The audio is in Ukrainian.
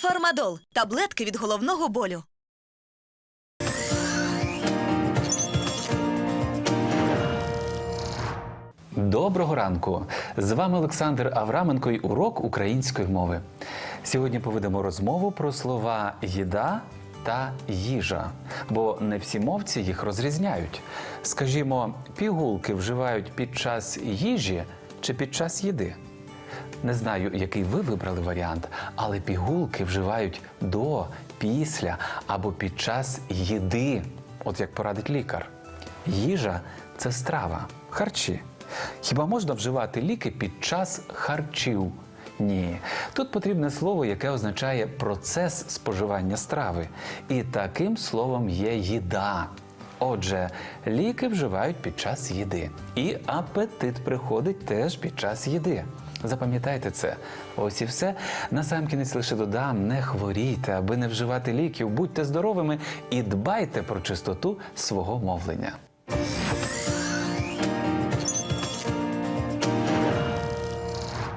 Фармадол таблетки від головного болю. Доброго ранку! З вами Олександр Авраменко і урок української мови. Сьогодні поведемо розмову про слова їда та їжа, бо не всі мовці їх розрізняють. Скажімо, пігулки вживають під час їжі чи під час їди. Не знаю, який ви вибрали варіант, але пігулки вживають до, після або під час їди, от як порадить лікар. Їжа це страва, харчі. Хіба можна вживати ліки під час харчів? Ні. Тут потрібне слово, яке означає процес споживання страви. І таким словом є їда. Отже, ліки вживають під час їди. І апетит приходить теж під час їди. Запам'ятайте це. Ось і все. Насамкінець лише додам: не хворійте, аби не вживати ліків, будьте здоровими і дбайте про чистоту свого мовлення.